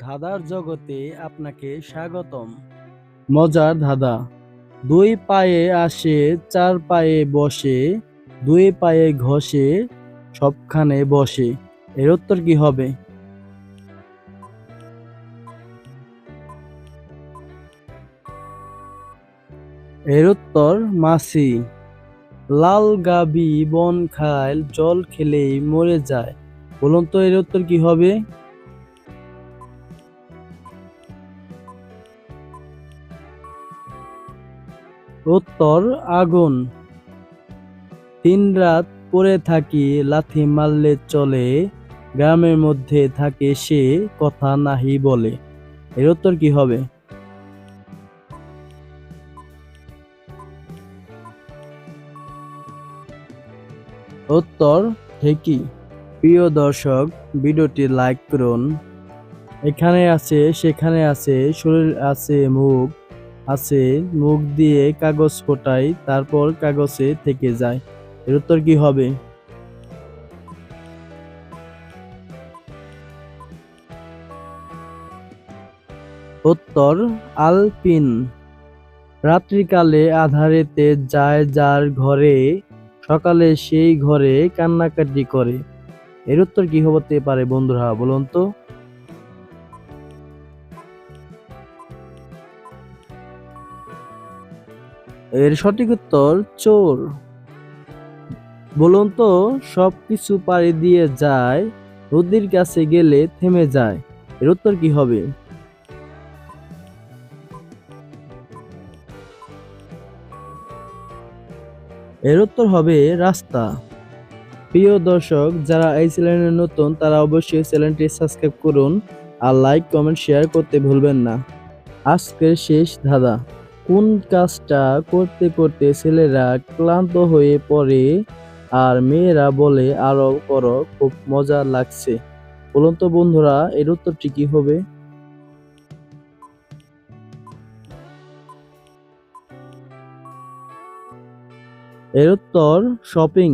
ধাঁধার জগতে আপনাকে স্বাগতম। মজার ধাঁধা। দুই পায়ে আসে, চার পায়ে বসে, দুই পায়ে ঘষে, সবখানে বসে। এর উত্তর কি হবে? এর উত্তর, মাছি। লাল গাবি বন খায়, জল খেলেই মরে যায়। বলুন তো এর উত্তর কি হবে? উত্তর আগুন। তিন রাত পরে থাকি, লাথি মারলে চলে। গ্রামের মধ্যে থাকে সে, কথা নাহি বলে। এর উত্তর কি হবে? উত্তর ঠিকই। প্রিয় দর্শক, ভিডিওটি লাইক করুন। এখানে আছে, সেখানে আছে, শরীর আছে, মুখ। আছে, মুখ দিয়ে কাগজ ফোটাই তারপর কাগজে থেকে যায়। এর উত্তর কি হবে? উত্তর, আলপিন। রাত্রিকালে আধারেতে যায় যার ঘরে, সকালে সেই ঘরে কান্নাকাটি করে। এর উত্তর কি হতে পারে বন্ধুরা, বলুন তো। এর সঠিক উত্তর চোর। বলুন তো, সবকিছু পাড়ি দিয়ে যায় নদীর কাছে গেলে থেমে যায়। এর উত্তর কি হবে? এর উত্তর হবে রাস্তা। প্রিয় দর্শক, যারা এই চ্যানেলে নতুন, তারা অবশ্যই চ্যানেলটি সাবস্ক্রাইব করুন আর লাইক, কমেন্ট, শেয়ার করতে ভুলবেন না। আজকের শেষ ধাঁধা। কোন কাজটা করতে করতে ছেলেরা ক্লান্ত হয়ে পড়ে আর মেয়েরা বলে আরও করো, খুব মজা লাগছে। বলুন তো বন্ধুরা, এর উত্তরটি কী হবে? এর উত্তর শপিং